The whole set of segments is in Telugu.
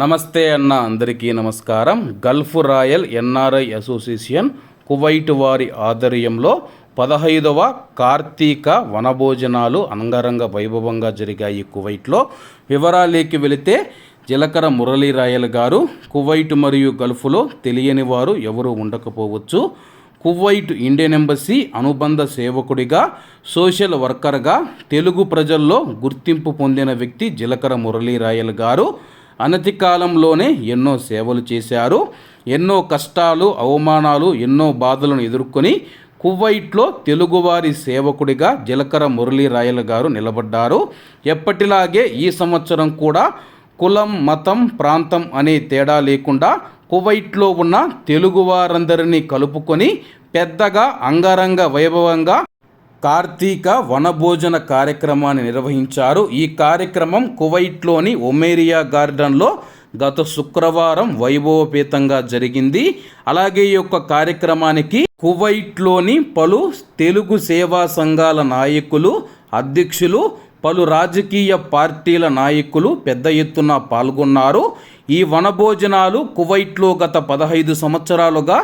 నమస్తే అన్న అందరికీ నమస్కారం. Gulf Royal N R I Association Kuwait వారి ఆధ్వర్యంలో పదహైదవ కార్తీక వనభోజనాలు అంగరంగ వైభవంగా జరిగాయి కువైట్లో. వివరాలేకి వెళితే జిలకర మురళీ రాయల్ గారు కువైట్ మరియు గల్ఫ్లో తెలియని వారు ఎవరూ ఉండకపోవచ్చు. కువైట్ ఇండియన్ ఎంబసీ అనుబంధ సేవకుడిగా సోషల్ వర్కర్గా తెలుగు ప్రజల్లో గుర్తింపు పొందిన వ్యక్తి జిలకర మురళీ రాయల్ గారు. అనతి కాలంలోనే ఎన్నో సేవలు చేశారు. ఎన్నో కష్టాలు అవమానాలు ఎన్నో బాధలను ఎదుర్కొని కువైట్లో తెలుగువారి సేవకుడిగా జలకర మురళీరాయల గారు నిలబడ్డారు. ఎప్పటిలాగే ఈ సంవత్సరం కూడా కులం మతం ప్రాంతం అనే తేడా లేకుండా కువైట్లో ఉన్న తెలుగువారందరినీ కలుపుకొని పెద్దగా అంగరంగ వైభవంగా కార్తీక వనభోజన కార్యక్రమాన్ని నిర్వహించారు. ఈ కార్యక్రమం కువైట్లోని ఒమేరియా గార్డెన్లో గత శుక్రవారం వైభవపేతంగా జరిగింది. అలాగే ఈ యొక్క కార్యక్రమానికి కువైట్లోని పలు తెలుగు సేవా సంఘాల నాయకులు అధ్యక్షులు పలు రాజకీయ పార్టీల నాయకులు పెద్ద ఎత్తున పాల్గొన్నారు. ఈ వనభోజనాలు కువైట్లో గత పదహైదు సంవత్సరాలుగా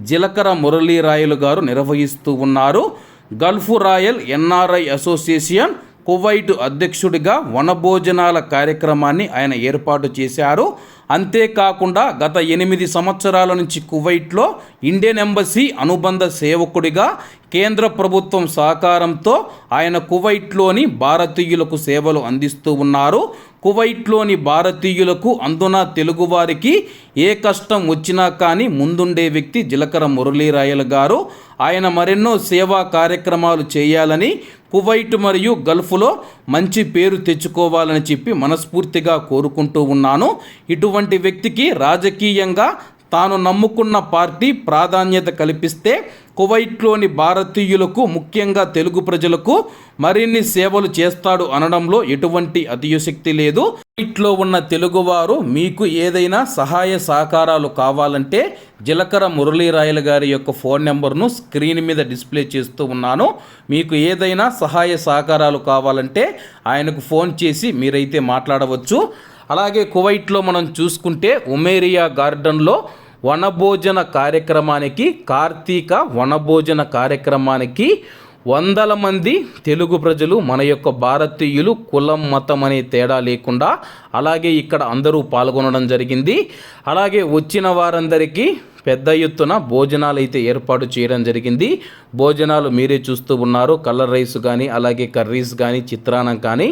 జీలకర్ర మురళీరాయలు గారు నిర్వహిస్తూ ఉన్నారు. Gulf royal NRI association Kuwait అధ్యక్షుడిగా వనభోజనాల కార్యక్రమాన్ని ఆయన ఏర్పాటు చేశారు. అంతేకాకుండా గత ఎనిమిది సంవత్సరాల నుంచి కువైట్లో ఇండియన్ ఎంబసీ అనుబంధ సేవకుడిగా కేంద్ర ప్రభుత్వం సహకారంతో ఆయన కువైట్లోని భారతీయులకు సేవలు అందిస్తూ ఉన్నారు. కువైట్లోని భారతీయులకు అందున తెలుగువారికి ఏ కష్టం వచ్చినా కానీ ముందుండే వ్యక్తి జిలకర మురళీరాయలు గారు. ఆయన మరెన్నో సేవా కార్యక్రమాలు చేయాలని కువైట్ మరియు గల్ఫ్లో మంచి పేరు తెచ్చుకోవాలని చెప్పి మనస్ఫూర్తిగా కోరుకుంటూ ఉన్నాను. ఇటువంటి వ్యక్తికి రాజకీయంగా తాను నమ్ముకున్న పార్టీ ప్రాధాన్యత కల్పిస్తే కువైట్లోని భారతీయులకు ముఖ్యంగా తెలుగు ప్రజలకు మరిన్ని సేవలు చేస్తాడు అనడంలో ఎటువంటి అతిశక్తి లేదు. కువైట్లో ఉన్న తెలుగువారు మీకు ఏదైనా సహాయ సహకారాలు కావాలంటే జిలకర మురళీరాయల గారి యొక్క ఫోన్ నెంబర్ను స్క్రీన్ మీద డిస్ప్లే చేస్తూ ఉన్నాను. మీకు ఏదైనా సహాయ సహకారాలు కావాలంటే ఆయనకు ఫోన్ చేసి మీరైతే మాట్లాడవచ్చు. అలాగే కువైట్లో మనం చూసుకుంటే ఉమేరియా గార్డెన్లో వనభోజన కార్యక్రమానికి కార్తీక వనభోజన కార్యక్రమానికి వందల మంది తెలుగు ప్రజలు మన యొక్క భారతీయులు కులం మతం అనే తేడా లేకుండా అలాగే ఇక్కడ అందరూ పాల్గొనడం జరిగింది. అలాగే వచ్చిన వారందరికీ పెద్ద ఎత్తున భోజనాలు అయితే ఏర్పాటు చేయడం జరిగింది. భోజనాలు మీరే చూస్తూ ఉన్నారు. కలర్ రైస్ కానీ అలాగే కర్రీస్ కానీ చిత్రాన్నం కానీ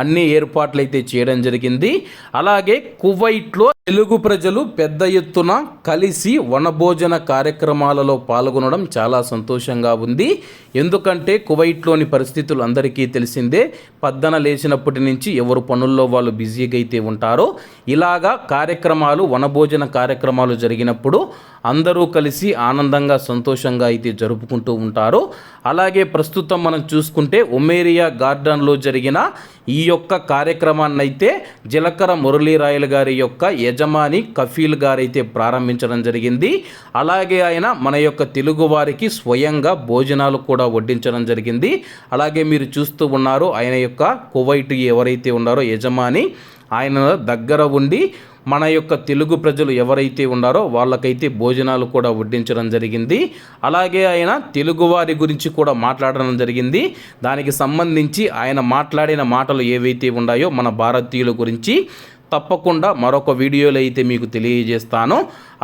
అన్ని ఏర్పాట్లు అయితే చేయడం జరిగింది. అలాగే కువైట్లో తెలుగు ప్రజలు పెద్ద ఎత్తున కలిసి వనభోజన కార్యక్రమాలలో పాల్గొనడం చాలా సంతోషంగా ఉంది. ఎందుకంటే కువైట్లోని పరిస్థితులు అందరికీ తెలిసిందే. పద్దన లేచినప్పటి నుంచి ఎవరు పనుల్లో వాళ్ళు బిజీగా అయితే ఉంటారో. ఇలాగా కార్యక్రమాలు వనభోజన కార్యక్రమాలు జరిగినప్పుడు అందరూ కలిసి ఆనందంగా సంతోషంగా అయితే జరుపుకుంటూ ఉంటారు. అలాగే ప్రస్తుతం మనం చూసుకుంటే ఒమేరియా గార్డెన్లో జరిగిన ఈ యొక్క కార్యక్రమాన్ని అయితే జలకర మురళీరాయలు గారి యొక్క యజమాని కఫీల్ గారైతే ప్రారంభించడం జరిగింది. అలాగే ఆయన మన యొక్క తెలుగు వారికి స్వయంగా భోజనాలు కూడా వడ్డించడం జరిగింది. అలాగే మీరు చూస్తూ ఉన్నారు ఆయన యొక్క కువైట్ ఎవరైతే ఉన్నారో యజమాని ఆయన దగ్గర ఉండి మన యొక్క తెలుగు ప్రజలు ఎవరైతే ఉన్నారో వాళ్ళకైతే భోజనాలు కూడా వడ్డించడం జరిగింది. అలాగే ఆయన తెలుగువారి గురించి కూడా మాట్లాడడం జరిగింది. దానికి సంబంధించి ఆయన మాట్లాడిన మాటలు ఏవైతే ఉన్నాయో మన భారతీయుల గురించి తప్పకుండా మరొక వీడియోలో అయితే మీకు తెలియజేస్తాను.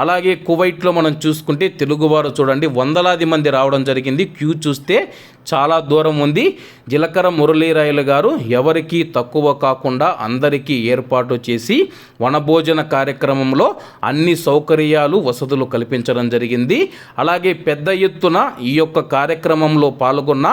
అలాగే కువైట్లో మనం చూసుకుంటే తెలుగువారు చూడండి వందలాది మంది రావడం జరిగింది. క్యూ చూస్తే చాలా దూరం ఉంది. జిలకర మురళీరాయలు గారు ఎవరికి తక్కువ కాకుండా అందరికీ ఏర్పాటు చేసి వనభోజన కార్యక్రమంలో అన్ని సౌకర్యాలు వసతులు కల్పించడం జరిగింది. అలాగే పెద్ద ఎత్తున ఈ యొక్క కార్యక్రమంలో పాల్గొన్న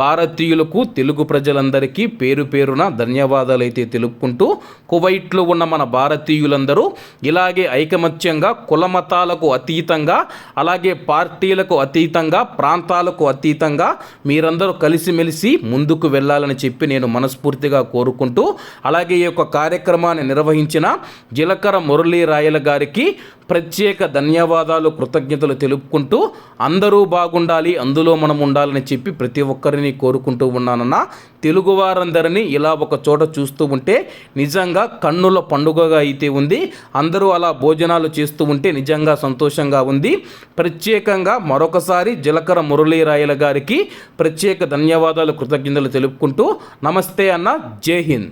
భారతీయులకు తెలుగు ప్రజలందరికీ పేరు పేరున ధన్యవాదాలు అయితే తెలుపుకుంటూ కువైట్లో ఉన్న మన భారతీయులందరూ ఇలాగే ఐకమత్యంగా కుల కులమతాలకు అతీతంగా అలాగే పార్టీలకు అతీతంగా ప్రాంతాలకు అతీతంగా మీరందరూ కలిసిమెలిసి ముందుకు వెళ్ళాలని చెప్పి నేను మనస్ఫూర్తిగా కోరుకుంటూ అలాగే ఈ యొక్క కార్యక్రమాన్ని నిర్వహించిన జిలకర మురళీ రాయల గారికి ప్రత్యేక ధన్యవాదాలు కృతజ్ఞతలు తెలుపుకుంటూ అందరూ బాగుండాలి అందులో మనం ఉండాలని చెప్పి ప్రతి ఒక్కరిని కోరుకుంటూ ఉన్నానన్న తెలుగు వారందరినీ ఇలా ఒక చోట చూస్తూ ఉంటే నిజంగా కన్నుల పండుగగా అయితే ఉంది. అందరూ అలా భోజనాలు చేస్తూ ఉంటే నిజంగా సంతోషంగా ఉంది. ప్రత్యేకంగా మరొకసారి జలకర మురళీరాయల గారికి ప్రత్యేక ధన్యవాదాలు కృతజ్ఞతలు తెలుపుకుంటూ నమస్తే అన్న. జై హింద్.